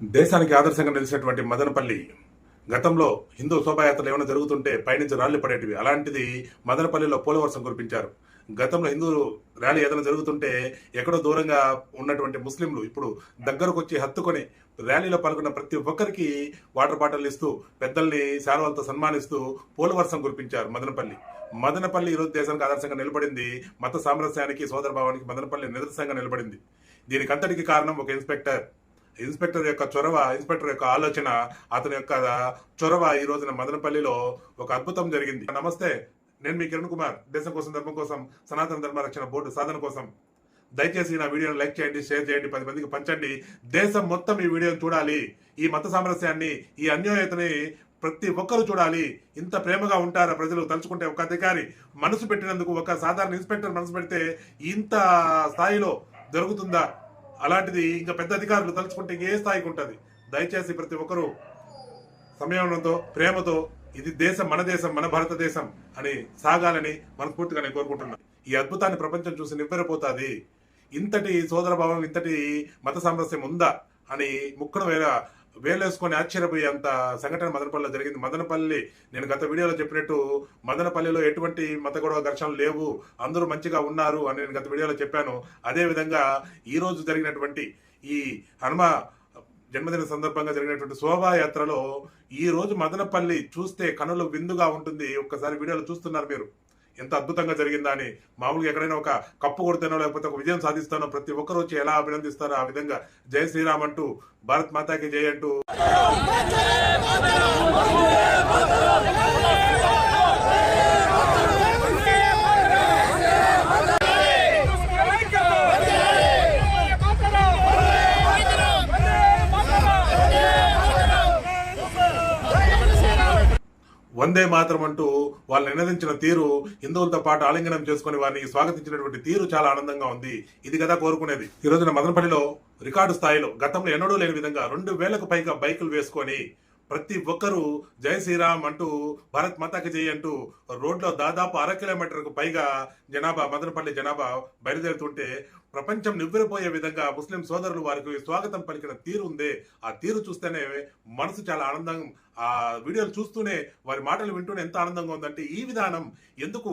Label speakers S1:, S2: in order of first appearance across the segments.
S1: దేశానికి ఆదర్శంగా నిలిచినటువంటి మదనపల్లి గతంలో హిందూ శోభాయాత్రలు ఏమైనా జరుగుతుంటే పైనుంచి రాళ్ళు పడేటివి. అలాంటిది మదనపల్లిలో పోలవర్షం కురిపించారు. గతంలో హిందూ ర్యాలీ ఏదైనా జరుగుతుంటే ఎక్కడో దూరంగా ఉన్నటువంటి ముస్లింలు ఇప్పుడు దగ్గరకు వచ్చి హత్తుకొని ర్యాలీలో పాల్గొన్న ప్రతి ఒక్కరికి వాటర్ బాటిల్ ఇస్తూ పెద్దల్ని శాలువాలతో సన్మానిస్తూ పోలవర్షం కురిపించారు మదనపల్లి. మదనపల్లి ఈరోజు దేశానికి ఆదర్శంగా నిలబడింది. మత సామరస్యానికి సోదరభావానికి మదనపల్లి నిదర్శనంగా నిలబడింది. దీనికి అంతటికి కారణం ఒక ఇన్స్పెక్టర్. ఇన్స్పెక్టర్ యొక్క చొరవ ఇన్స్పెక్టర్ యొక్క ఆలోచన అతని యొక్క చొరవ ఈ రోజున మదనపల్లిలో ఒక అద్భుతం జరిగింది. నమస్తే నేను మీ కిరణ్ కుమార్. దేశం కోసం ధర్మం కోసం సనాతన ధర్మ రక్షణ బోర్డు సాధన కోసం. దయచేసి నా వీడియోను లైక్ చేయండి షేర్ చేయండి పది మందికి పంచండి. దేశం మొత్తం ఈ వీడియోను చూడాలి. ఈ మత సామరస్యాన్ని ఈ అన్యోన్యతని ప్రతి ఒక్కరు చూడాలి. ఇంత ప్రేమగా ఉంటారా ప్రజలు? తలుచుకుంటే ఒక అధికారి మనసు పెట్టినందుకు ఒక సాధారణ ఇన్స్పెక్టర్ మనసు పెడితే ఇంత స్థాయిలో జరుగుతుందా? అలాంటిది ఇంకా పెద్ద అధికారులు తలుచుకుంటే ఏ స్థాయికి ఉంటుంది? దయచేసి ప్రతి ఒక్కరూ సంయమనంతో ప్రేమతో ఇది దేశం మన దేశం మన భారతదేశం అని సాగాలని మనస్ఫూర్తిగా నేను కోరుకుంటున్నాను. ఈ అద్భుతాన్ని ప్రపంచం చూసి నివ్వెరపోతుంది. ఇంతటి సోదరభావం ఇంతటి మత సామరస్యం ఉందా అని ముక్కను వేల వేలేసుకొని ఆశ్చర్యపోయేంత సంఘటన మదనపల్లిలో జరిగింది. మదనపల్లి నేను గత వీడియోలో చెప్పినట్టు మదనపల్లిలో ఎటువంటి మత గొడవ ఘర్షణలు లేవు. అందరూ మంచిగా ఉన్నారు అని నేను గత వీడియోలో చెప్పాను. అదేవిధంగా ఈరోజు జరిగినటువంటి ఈ హనుమ జన్మదిన సందర్భంగా జరిగినటువంటి శోభాయాత్రలో ఈ రోజు మదనపల్లి చూస్తే కనులు విందుగా ఉంటుంది. ఒక్కసారి వీడియోలో చూస్తున్నారు మీరు. ఎంత అద్భుతంగా జరిగిందా అని మామూలుగా ఎక్కడైనా ఒక కప్పు కొడితేనో లేకపోతే ఒక విజయం సాధిస్తానో ప్రతి ఒక్కరు వచ్చి ఎలా అభినందిస్తారో ఆ విధంగా జై శ్రీరామ్ అంటూ భారత్ మాతాకి జయ అంటూ వందే మాత్రం అంటూ వాళ్ళు నినదించిన తీరు హిందువులతో పాటు ఆలింగనం చేసుకుని వారిని స్వాగతించినటువంటి తీరు చాలా ఆనందంగా ఉంది. ఇది కదా కోరుకునేది. ఈ రోజున మదనపల్లిలో రికార్డు స్థాయిలో గతంలో ఎన్నడూ లేని విధంగా రెండు వేలకు పైగా బైకులు వేసుకొని ప్రతి ఒక్కరూ జై శ్రీరామ్ అంటూ భారత్ మాతాకి జై అంటూ రోడ్లో దాదాపు అర కిలోమీటర్కు పైగా జనాభా మదనపల్లి జనాభా బయలుదేరుతుంటే ప్రపంచం నివ్వెరపోయే విధంగా ముస్లిం సోదరులు వారికి స్వాగతం పలికిన తీరు ఉందే. ఆ తీరు చూస్తేనే మనసు చాలా ఆనందం ఆ వీడియోలు చూస్తూనే వారి మాటలు వింటూనే ఎంత ఆనందంగా ఉందంటే ఈ విధానం ఎందుకు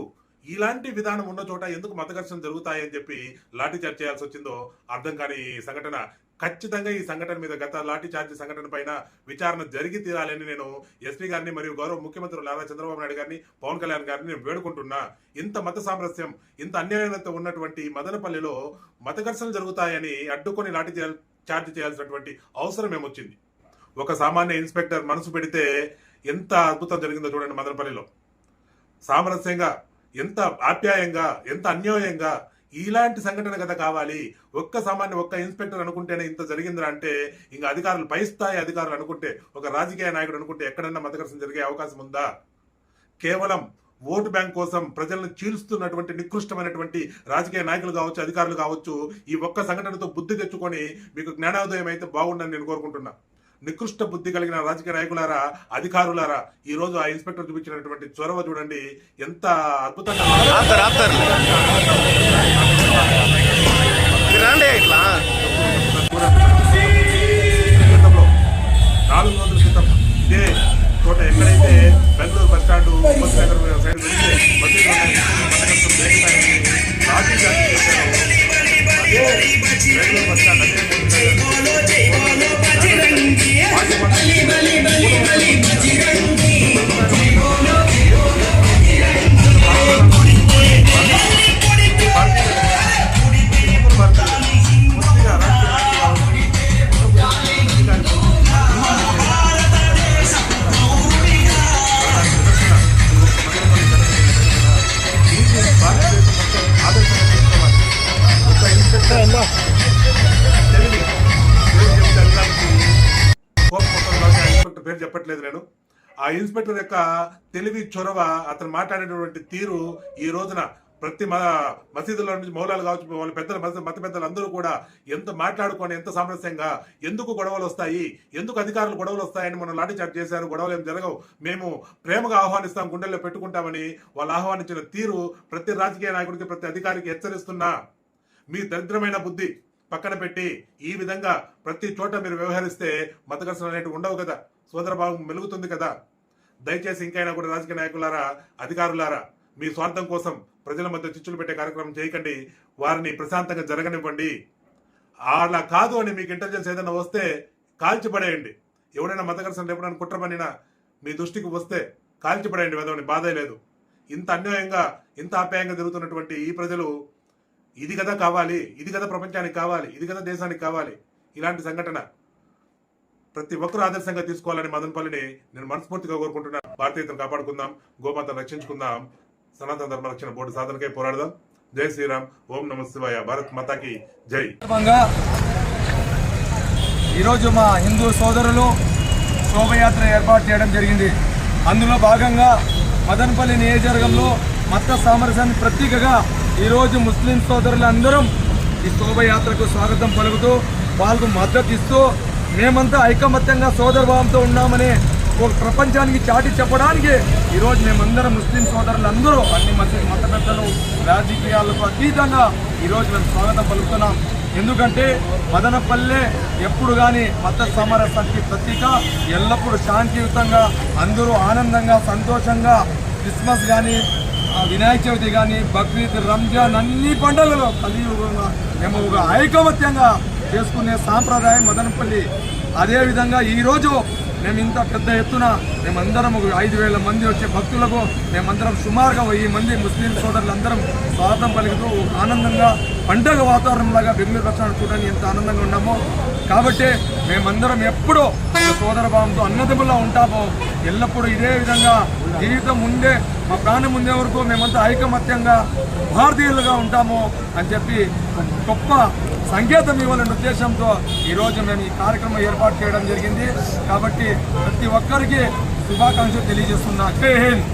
S1: ఇలాంటి విధానం ఉన్న చోట ఎందుకు మత ఘర్షణ జరుగుతాయని చెప్పి లాఠీ చార్జ్ చేయాల్సి వచ్చిందో అర్థం కాని సంఘటన. ఖచ్చితంగా ఈ సంఘటన మీద గత లాఠీ చార్జ్ సంఘటన పైన విచారణ జరిగి తీరాలని నేను ఎస్పీ గారిని మరియు గౌరవ ముఖ్యమంత్రి నారా చంద్రబాబు నాయుడు గారిని పవన్ కళ్యాణ్ గారిని నేను వేడుకుంటున్నా. ఇంత మత సామరస్యం ఇంత అన్యాయత ఉన్నటువంటి మదనపల్లిలో మత ఘర్షణలు జరుగుతాయని అడ్డుకొని లాఠీ చార్జ్ చేయాల్సినటువంటి అవసరం ఏమొచ్చింది? ఒక సామాన్య ఇన్స్పెక్టర్ మనసు పెడితే ఎంత అద్భుతం జరిగిందో చూడండి మదనపల్లిలో. సామరస్యంగా ఎంత ఆప్యాయంగా ఎంత అన్యాయంగా ఇలాంటి సంఘటన కదా కావాలి. ఒక్క సామాన్య ఒక్క ఇన్స్పెక్టర్ అనుకుంటేనే ఇంత జరిగిందిరా అంటే ఇంకా అధికారులు పై స్థాయి అధికారులు అనుకుంటే ఒక రాజకీయ నాయకుడు అనుకుంటే ఎక్కడన్నా మతకర్షణ జరిగే అవకాశం ఉందా? కేవలం ఓటు బ్యాంక్ కోసం ప్రజలను చీల్స్తున్నటువంటి నికృష్టమైనటువంటి రాజకీయ నాయకులు కావచ్చు అధికారులు కావచ్చు ఈ ఒక్క సంఘటనతో బుద్ధి తెచ్చుకొని మీకు జ్ఞానోదయం అయితే బాగుండని నేను కోరుకుంటున్నా. నికృష్ట బుద్ధి కలిగిన రాజకీయ నాయకులారా అధికారులారా ఈ రోజు ఆ ఇన్స్పెక్టర్ చూపించినటువంటి చొరవ చూడండి. ఎంత అద్భుతంగా నాలుగు రోజుల క్రితం ఇదే చోట ఎక్కడైతే బెంగళూరు బస్ స్టాండ్ బస్ నగర్ సైడ్ వెళ్తే మసీదులో మతకత్వం లేకపోయాయని రాజీ గాంధీ చెప్పారు. అదే బెంగళూరు బస్ స్టాండ్ అదే పేరు చెప్పట్లేదు నేను. ఆ ఇన్స్పెక్టర్ యొక్క తెలివి చొరవ అతను మాట్లాడేటువంటి తీరు ఈ రోజున ప్రతి మ నుంచి మౌలాలు కావచ్చు వాళ్ళ పెద్దలు మత మత పెద్దలు అందరూ కూడా ఎంత మాట్లాడుకొని ఎంత సామరస్యంగా ఎందుకు గొడవలు వస్తాయి ఎందుకు అధికారులు గొడవలు వస్తాయని మనం లాఠీచార్జ్ చేశారు గొడవలు ఏం జరగవు. మేము ప్రేమగా ఆహ్వానిస్తాం గుండెల్లో పెట్టుకుంటామని వాళ్ళు ఆహ్వానించిన తీరు ప్రతి రాజకీయ నాయకుడికి ప్రతి అధికారికి హెచ్చరిస్తున్నా. మీ దరిద్రమైన బుద్ధి పక్కన పెట్టి ఈ విధంగా ప్రతి చోట మీరు వ్యవహరిస్తే మత అనేటివి ఉండవు కదా. సోదర మెలుగుతుంది కదా? దయచేసి ఇంకైనా కూడా రాజకీయ నాయకులారా అధికారులారా మీ స్వార్థం కోసం ప్రజల మధ్య చిచ్చులు పెట్టే కార్యక్రమం చేయకండి. వారిని ప్రశాంతంగా జరగనివ్వండి. అలా కాదు అని మీకు ఇంటెలిజెన్స్ ఏదైనా వస్తే కాల్చిపడేయండి ఎవడైనా మత ఘర్షణ ఎప్పుడైనా కుట్ర పనినా మీ దృష్టికి వస్తే కాల్చిపడేయండి వెదవని బాధ లేదు. ఇంత అన్యాయంగా ఇంత ఆప్యాయంగా జరుగుతున్నటువంటి ఈ ప్రజలు ఇది కదా కావాలి ఇది కదా ప్రపంచానికి కావాలి ఇది కదా దేశానికి కావాలి. ఇలాంటి సంఘటన ప్రతి ఒక్కరూ ఆదర్శంగా తీసుకోవాలని మదనపల్లిని నేను మనస్ఫూర్తిగా కోరుకుంటున్నాను. భారతీయతను కాపాడుకుందాం గోమాతను రక్షించుకుందాం. సనాతన ధర్మ రక్షణ బోర్డు సాధనకై పోరాడదాం. జై శ్రీరామ్ ఓం నమ శివాయ భారత్ మాతాకి జై.
S2: ఈరోజు మా హిందూ సోదరులు శోభయాత్ర ఏర్పాటు చేయడం జరిగింది. అందులో భాగంగా మదనపల్లి నియోజకవర్గంలో మత సామరస్యాన్ని ప్రతీకగా ఈరోజు ముస్లిం సోదరులందరం ఈ శోభయాత్రకు స్వాగతం పలుకుతూ వాళ్ళకు మద్దతు ఇస్తూ మేమంతా ఐకమత్యంగా సోదరభావంతో ఉన్నామని ఒక ప్రపంచానికి చాటి చెప్పడానికి ఈరోజు మేమందరం ముస్లిం సోదరులందరూ అన్ని మత మత పెద్దలు రాజకీయాలకు అతీతంగా ఈరోజు మేము స్వాగతం పలుకుతున్నాం. ఎందుకంటే మదనపల్లె ఎప్పుడు కానీ మత సమర సమరసానికి ప్రతీక ఎల్లప్పుడూ శాంతియుతంగా అందరూ ఆనందంగా సంతోషంగా క్రిస్మస్ కానీ వినాయక చవితి కానీ బక్రీద్ రంజాన్ అన్ని పండుగలు కలియుగంగా మేము ఒక ఐకమత్యంగా చేసుకునే సాంప్రదాయం మదనపల్లి. అదేవిధంగా ఈరోజు మేము ఇంత పెద్ద ఎత్తున మేమందరం ఒక ఐదు వేల మంది వచ్చే భక్తులకు మేమందరం సుమారుగా వెయ్యి మంది ముస్లిం సోదరులందరం స్వాగతం పలుకుతూ ఆనందంగా పండగ వాతావరణంలాగా బెంగళూరు రక్షణ చూడడానికి ఎంత ఆనందంగా ఉన్నామో. కాబట్టి మేమందరం ఎప్పుడూ సోదర భావంతో అన్నదములా ఉంటామో. ఎల్లప్పుడూ ఇదే విధంగా జీవితం ముందే మా ప్రాణం ముందే వరకు మేమంతా ఐకమత్యంగా భారతీయులుగా ఉంటాము అని చెప్పి గొప్ప సంకేతం ఇవ్వాలనే ఉద్దేశంతో ఈరోజు మేము ఈ కార్యక్రమం ఏర్పాటు చేయడం జరిగింది. కాబట్టి ప్రతి ఒక్కరికి శుభాకాంక్షలు తెలియజేస్తున్నా. జై హింద్!